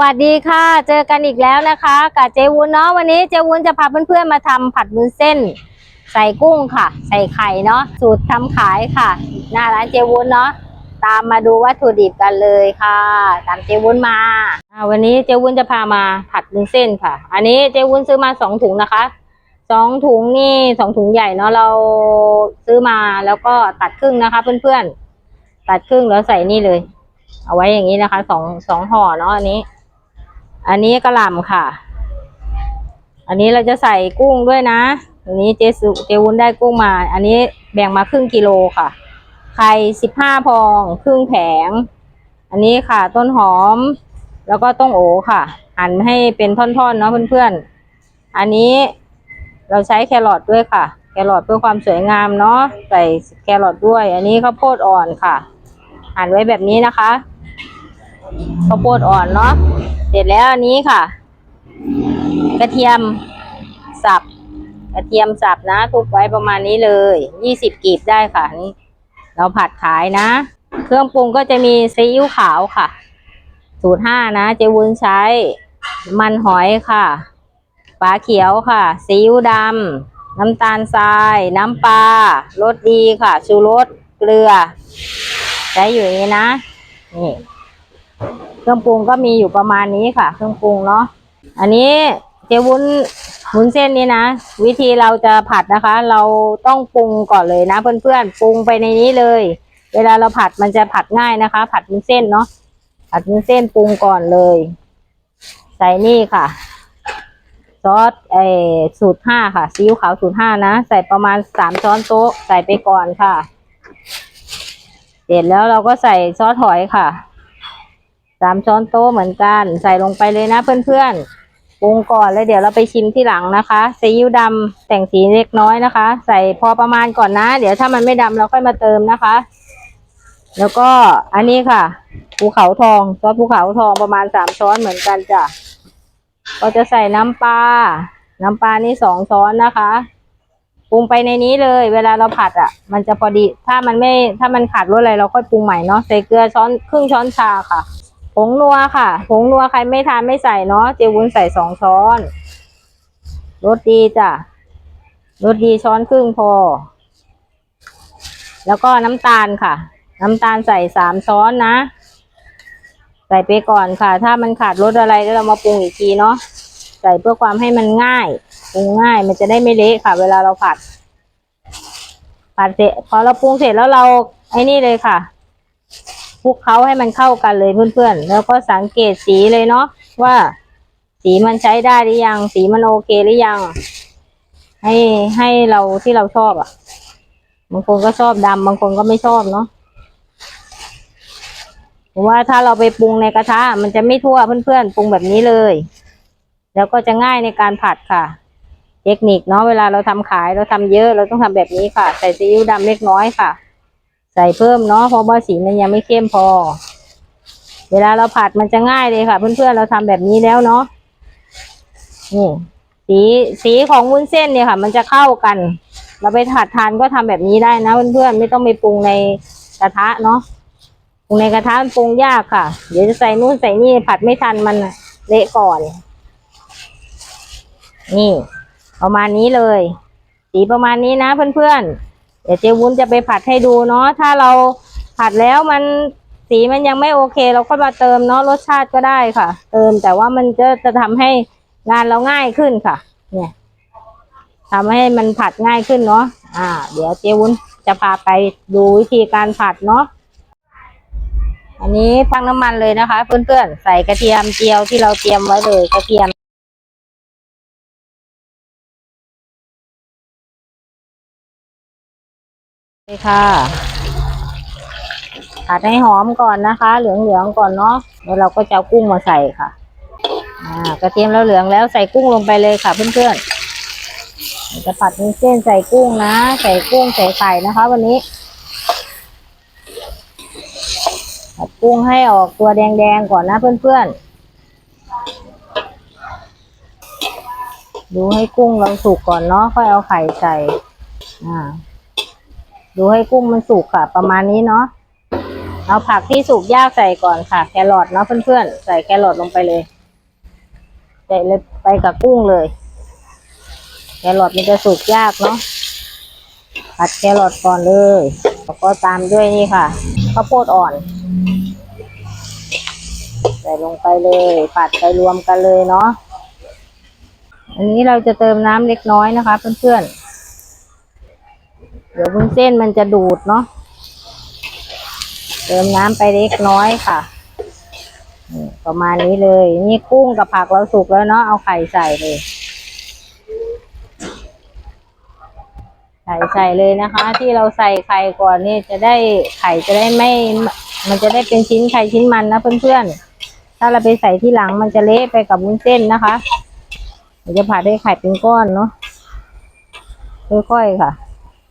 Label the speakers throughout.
Speaker 1: วัสดีค่ะ เจอกันอีกแล้วนะคะกับเจวุ้นเนาะวันนี้เจวุ้นจะพาเพื่อนๆมาทำผัดวุ้นเส้น ใส่กุ้งค่ะ ใส่ไข่เนาะสูตรทำขายค่ะ หน้าร้านเจวุ้นเนาะตามมาดูวัตถุดิบกันเลยค่ะ ตามเจวุ้นมาอ่าวันนี้เจวุ้นจะพามาผัดวุ้นเส้นค่ะ อันนี้เจวุ้นซื้อมาสองถุงนะคะสองถุงนี่สองถุงใหญ่เนาะเราซื้อมาแล้วก็ตัดครึ่งนะคะเพื่อนๆตัดครึ่งแล้วใส่นี่เลย เอาไว้อย่างนี้นะคะสองสองห่อเนาะอันนี้ อันนี้กระหล่ำค่ะ อันนี้เราจะใส่กุ้งด้วยนะ อันนี้เจสุเจวุ้นได้กุ้งมา อันนี้แบ่งมาครึ่งกิโลค่ะ ไข่สิบห้าพอง ครึ่งแผง อันนี้ค่ะต้นหอม แล้วก็ต้งโอค่ะ หั่นให้เป็นท่อนๆเนาะเพื่อนๆ อันนี้เราใช้แครอทด้วยค่ะ แครอทเพื่อความสวยงามเนาะ ใส่แครอทด้วย อันนี้ข้าวโพดอ่อนค่ะ หั่นไว้แบบนี้นะคะ ข้าวโพดอ่อนเนาะเสร็จแล้วอันนี้ค่ะ กระเทียมสับ กระเทียมสับนะทุบไว้ประมาณนี้เลยยี่สิบกีบได้ค่ะนี่เราผัดขายนะ เครื่องปรุงก็จะมีซีอิ๊วขาวค่ะ สูตรห้านะเจวุ้นใช้ มันหอยค่ะปลาเขียวค่ะซีอิ๊วดำน้ำตาลทราย น้ำปลารสดีค่ะ ชูรสเกลือใช้อยู่นี้นะ นี่ เครื่องปรุงก็มีอยู่ประมาณนี้ค่ะ เครื่องปรุงเนาะอันนี้เจวุ้นวุ้นเส้นนี้นะ วิธีเราจะผัดนะคะ เราต้องปรุงก่อนเลยนะ เพื่อนๆปรุงไปในนี้เลย เวลาเราผัดมันจะผัดง่ายนะคะ ผัดวุ้นเส้นเนาะผัดวุ้นเส้นปรุงก่อนเลย ใส่นี่ค่ะ ซอสเออสูตรห้าค่ะซีอิ๊วขาวสูตรห้านะ ใส่ประมาณสามช้อนโต๊ะใส่ไปก่อนค่ะ เสร็จแล้วเราก็ใส่ซอสหอยค่ะ สามช้อนโต๊ะเหมือนกัน ใส่ลงไปเลยนะเพื่อนๆปรุงก่อนแล้วเดี๋ยวเราไปชิมที่หลังนะคะซีอิ๊วดำแต่งสีเล็กน้อยนะคะ ใส่พอประมาณก่อนนะ เดี๋ยวถ้ามันไม่ดำเราค่อยมาเติมนะคะ แล้วก็อันนี้ค่ะภูเขาทองซอสภูเขาทองประมาณสามช้อนเหมือนกันจ้ะก็จะใส่น้ำปลาน้ำปลานี่สองช้อนนะคะปรุงไปในนี้เลย เวลาเราผัดอะ มันจะพอดี ถ้ามันไม่ ถ้ามันขาดรสอะไรเราค่อยปรุงใหม่เนาะ ใส่เกลือช้อนครึ่งช้อนชาค่ะ ผงนัวค่ะ ผงนัวใครไม่ทานไม่ใส่เนาะเจวุ้นใส่สองช้อนรสดีจ้ะรสดีช้อนครึ่งพอ แล้วก็น้ำตาลค่ะ น้ำตาลใส่สามช้อนนะ ใส่ไปก่อนค่ะ ถ้ามันขาดรสอะไรเรามาปรุงอีกทีเนาะใส่เพื่อความให้มันง่ายปรุงง่ายมันจะได้ไม่เละค่ะ เวลาเราผัดผัดเสร็จพอเราปรุงเสร็จแล้วเราไอ้นี่เลยค่ะ ลุกเคล้าให้มันเข้ากันเลยเพื่อนๆ แล้วก็สังเกตสีเลยเนาะว่า สีมันใช้ได้หรือยัง สีมันโอเคหรือยัง ให้ให้เราที่เราชอบอะ่ะ บางคนก็ชอบดำบางคนก็ไม่ชอบเนาะผมว่าถ้าเราไปปรุงในกระทะมันจะไม่ทั่วเพื่อนๆปรุงแบบนี้เลย แล้วก็จะง่ายในการผัดค่ะ เทคนิคเนาะเวลาเราทำขายเราทำเยอะเราต้องทำแบบนี้ค่ะ ใส่ซีอิ๊วดำเล็กน้อยค่ะ ใส่เพิ่มเนาะเพราะว่าสีมันยังไม่เข้มพอ เวลาเราผัดมันจะง่ายเลยค่ะ เพื่อนๆเราทำแบบนี้แล้วเนาะนี่สีสีของวุ้นเส้นเนี่ยค่ะ มันจะเข้ากัน เราไปผัดทานก็ทำแบบนี้ได้นะเพื่อนๆไม่ต้องไปปรุงในกระทะเนาะปรุงในกระทะมันปรุงยากค่ะ เดี๋ยวจะใส่นู่นใส่นี่ผัดไม่ทันมันเละก่อน นี่ ประมาณนี้เลย สีประมาณนี้นะเพื่อนๆ เดี๋ยวเจวุ้นจะไปผัดให้ดูเนาะถ้าเราผัดแล้วมันสีมันยังไม่โอเค เราก็มาเติมเนาะรสชาติก็ได้ค่ะ เติมแต่ว่ามันจะจะทำให้งานเราง่ายขึ้นค่ะ เนี่ยทำให้มันผัดง่ายขึ้นเนาะอ่า เดี๋ยวเจวุ้นจะพาไปดูวิธีการผัดเนาะอันนี้ตั้งน้ำมันเลยนะคะ เพื่อนๆใส่กระเทียมเจียวที่เราเตรียมไว้เลยกระเทียม เลยค่ะผัดให้หอมก่อนนะคะ เหลืองๆก่อนเนาะแล้วเราก็จะเอากุ้งมาใส่ค่ะอ่ากระเทียมแล้วเหลืองแล้วใส่กุ้งลงไปเลยค่ะเพื่อนๆจะผัดมีเส้นใส่กุ้งนะ ใส่กุ้งใส่ไข่นะคะ วันนี้ผัดกุ้งให้ออกตัวแดงๆก่อนนะเพื่อนๆดูให้กุ้งเราสุกก่อนเนาะค่อยเอาไข่ใส่อ่า ดูให้กุ้งมันสุกค่ะ ประมาณนี้เนาะเอาผักที่สุกยากใส่ก่อนค่ะ แครอทเนาะเพื่อนๆ ใส่แครอทลงไปเลยใส่เลยไปกับกุ้งเลย แครอทมันจะสุกยากเนาะผัดแครอทก่อนเลยแล้วก็ตามด้วยนี่ค่ะข้าวโพดอ่อน ใส่ลงไปเลยผัดไปรวมกันเลยเนาะอันนี้เราจะเติมน้ำเล็กน้อยนะคะ เพื่อนๆ เดี๋ยววุ้นเส้นมันจะดูดเนาะเติมน้ำไปเล็กน้อยค่ะประมาณนี้เลย นี่กุ้งกับผักเราสุกแล้วเนาะเอาไข่ใส่เลยไข่ใส่เลยนะคะ ที่เราใส่ไข่ก่อนนี่จะได้ไข่จะได้ไม่ มันจะได้เป็นชิ้นไข่ชิ้นมันนะเพื่อนๆถ้าเราไปใส่ที่หลังมันจะเละไปกับวุ้นเส้นนะคะเดี๋ยวจะผัดให้ไข่เป็นก้อนเนาะค่อยๆค่ะ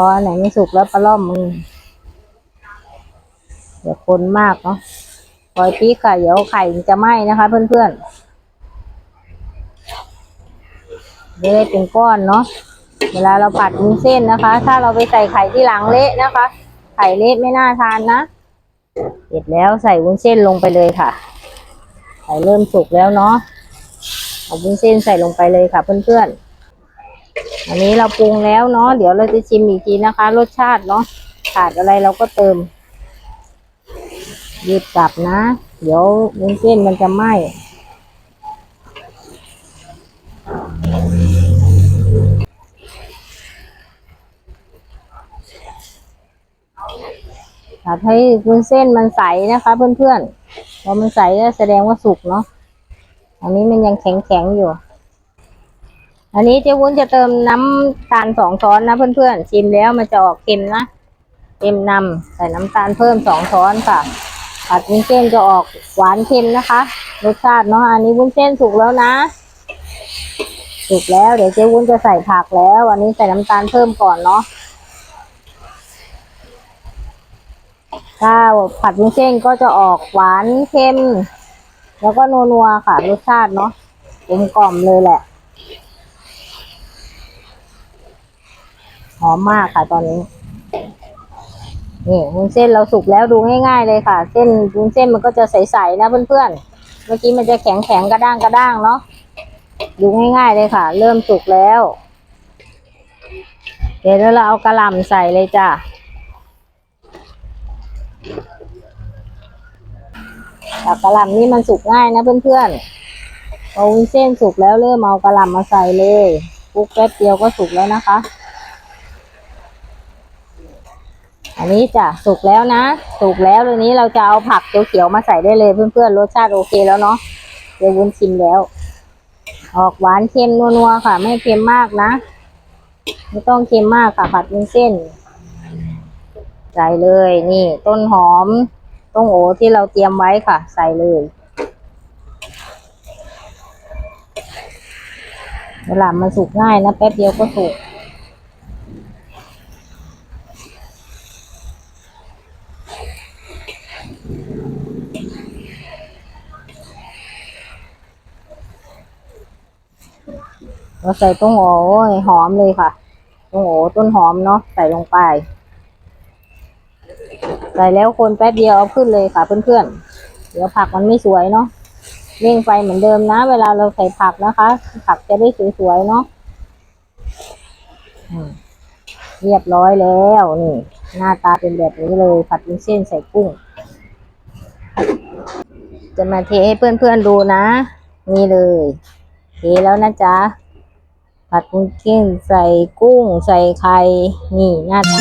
Speaker 1: พอันไหนไม่สุกแล้วปลาล่อมมืออย่าคนมากเนาะปล่อยปีกค่ะเดี๋ยวไข่จะไหม้นะคะ เพื่อนๆจะได้เป็นก้อนเนาะเวลาเราผัดวุ้นเส้นนะคะ ถ้าเราไปใส่ไข่ที่หลังเละนะคะ ไข่เละไม่น่าทานนะเสร็จแล้วใส่วุ้นเส้นลงไปเลยค่ะ ไข่เริ่มสุกแล้วเนาะเอาวุ้นเส้นใส่ลงไปเลยค่ะเพื่อนๆ อันนี้เราปรุงแล้วเนาะเดี๋ยวเราจะชิมอีกทีนะคะ รสชาติเนาะขาดอะไรเราก็เติมยืดกลับนะ เดี๋ยววุ้นเส้นมันจะไหม้ผัดให้วุ้นเส้นมันใสนะคะเพื่อนๆพอมันใสก็แสดงว่าสุกเนาะอันนี้มันยังแข็งๆอยู่ อันนี้เจ๊วุ้นจะเติมน้ำตาลสองช้อนนะเพื่อนๆ ชิมแล้วมันจะออกเค็มนะเค็มนำใส่น้ำตาลเพิ่มสองช้อนค่ะผัดวุ้นเส้นจะออกหวานเค็มนะคะ รสชาติเนาะอันนี้วุ้นเส้นสุกแล้วนะสุกแล้วเดี๋ยวเจ๊วุ้นจะใส่ผักแล้วอันนี้ใส่น้ำตาลเพิ่มก่อนเนาะถ้าผัดวุ้นเส้นก็จะออกหวานเค็ม แล้วก็นัวๆค่ะรสชาติเนาะกลมกล่อมเลยแหละ หอมมากค่ะตอนนี้นี่วุ้นเส้นเราสุกแล้วดูง่าย ๆ เลยค่ะ เส้นวุ้นเส้นมันก็จะใสๆนะเพื่อนๆเมื่อกี้มันจะแข็งๆกระด้างกระด้างเนาะดูง่าย ๆ เลยค่ะ เริ่มสุกแล้ว เดี๋ยวเราเอากระหล่ำใส่เลยจ้ะแต่กระหล่ำนี่มันสุกง่ายนะเพื่อนๆพอวุ้นเส้นสุกแล้วเริ่มเอากระหล่ำมาใส่เลยคลุกแป๊บเดียวก็สุกแล้วนะคะ อันนี้จ้ะสุกแล้วนะสุกแล้วทีนี้เราจะเอาผักเขียวๆมาใส่ได้เลยเพื่อนๆรสชาติโอเคแล้วเนาะเดี๋ยววุ้นชิมแล้ว ออกหวานเค็มนัวๆค่ะ ไม่เค็มมากนะไม่ต้องเค็มมากค่ะผัดวุ้นเส้นใส่เลยนี่ ต้นหอมต้งโอที่เราเตรียมไว้ค่ะ ใส่เลยเวลามันสุกง่ายนะแป๊บเดียวก็สุก เราใส่ต้นโอ้ยหอมเลยค่ะต้นโอต้นหอมเนาะใส่ลงไป ใส่แล้วคนแป๊บเดียวเอาขึ้นเลยค่ะเพื่อนๆ เดี๋ยวผักมันไม่สวยเนาะเร่งไฟเหมือนเดิมนะ เวลาเราใส่ผักนะคะ ผักจะได้สวยๆเนาะเรียบร้อยแล้วนี่ หน้าตาเป็นแบบนี้เลยผัดวุ้นเส้นใส่กุ้ง จะมาเทให้เพื่อนๆดูนะ นี่เลย เทแล้วนะจ๊ะ ผัดวุ้นเส้นใส่กุ้งใส่ไข่ นี่หน้าตา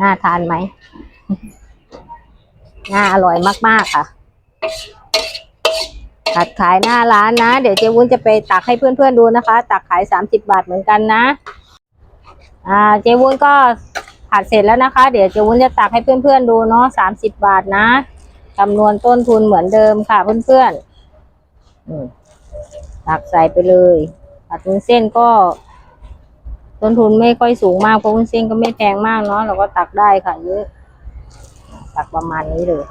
Speaker 1: น่าทานไหม น่าอร่อยมาก ๆ ค่ะตัดขายหน้าร้านนะ เดี๋ยวเจ๊วุ้นจะไปตักให้เพื่อนๆดูนะคะ ตักขายสามสิบบาทเหมือนกันนะ อ่า เจ๊วุ้นก็ผัดเสร็จแล้วนะคะ เดี๋ยวเจ๊วุ้นจะตักให้เพื่อนๆดูเนาะสามสิบบาทนะ จำนวนต้นทุนเหมือนเดิมค่ะเพื่อนๆตักใส่ไปเลยตัดวุ้นเส้นก็ ต้นทุนไม่ค่อยสูงมากเพราะวุ้นเส้นก็ไม่แพงมากเนาะเราก็ตักได้ค่ะเยอะตักประมาณนี้เลย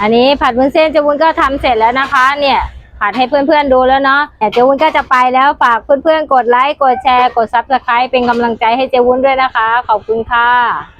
Speaker 1: อันนี้ผัดวุ้นเส้นเจวุ้นก็ทำเสร็จแล้วนะคะ เนี่ยผัดให้เพื่อนๆดูแล้วเนาะแต่เจวุ้นก็จะไปแล้วฝากเพื่อนๆกดไลค์กดแชร์กดซับสไครป์เป็นกำลังใจให้เจวุ้นด้วยนะคะ ขอบคุณค่ะ